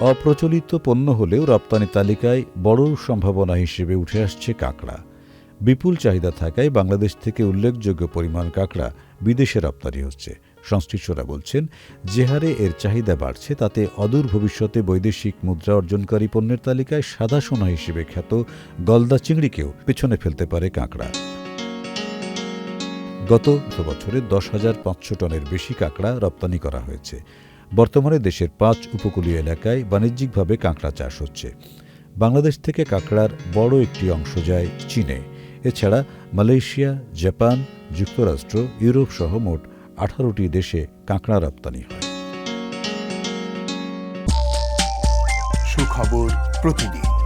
অপ্রচলিত পণ্য হলেও রপ্তানি তালিকায় বড় সম্ভাবনা হিসেবে উঠে আসছে কাঁকড়া। বিপুল চাহিদা থাকায় বাংলাদেশ থেকে উল্লেখযোগ্য পরিমাণ কাঁকড়া বিদেশে রপ্তানি হচ্ছে। সংশ্লিষ্টরা বলছেন, যে হারে এর চাহিদা বাড়ছে তাতে অদূর ভবিষ্যতে বৈদেশিক মুদ্রা অর্জনকারী পণ্যের তালিকায় সাদা সোনা হিসেবে খ্যাত গলদা চিংড়িকেও পেছনে ফেলতে পারে কাঁকড়া। গত বছরে দশ হাজার পাঁচশো টনের বেশি কাঁকড়া রপ্তানি করা হয়েছে। বর্তমানে দেশের পাঁচ উপকূলীয় এলাকায় বাণিজ্যিকভাবে কাঁকড়া চাষ হচ্ছে। বাংলাদেশ থেকে কাঁকড়ার বড় একটি অংশ যায় চীনে। এছাড়া মালয়েশিয়া, জাপান, যুক্তরাষ্ট্র, ইউরোপ সহ মোট আঠারোটি দেশে কাঁকড়া রপ্তানি হয়। সুখবর প্রতিদিন।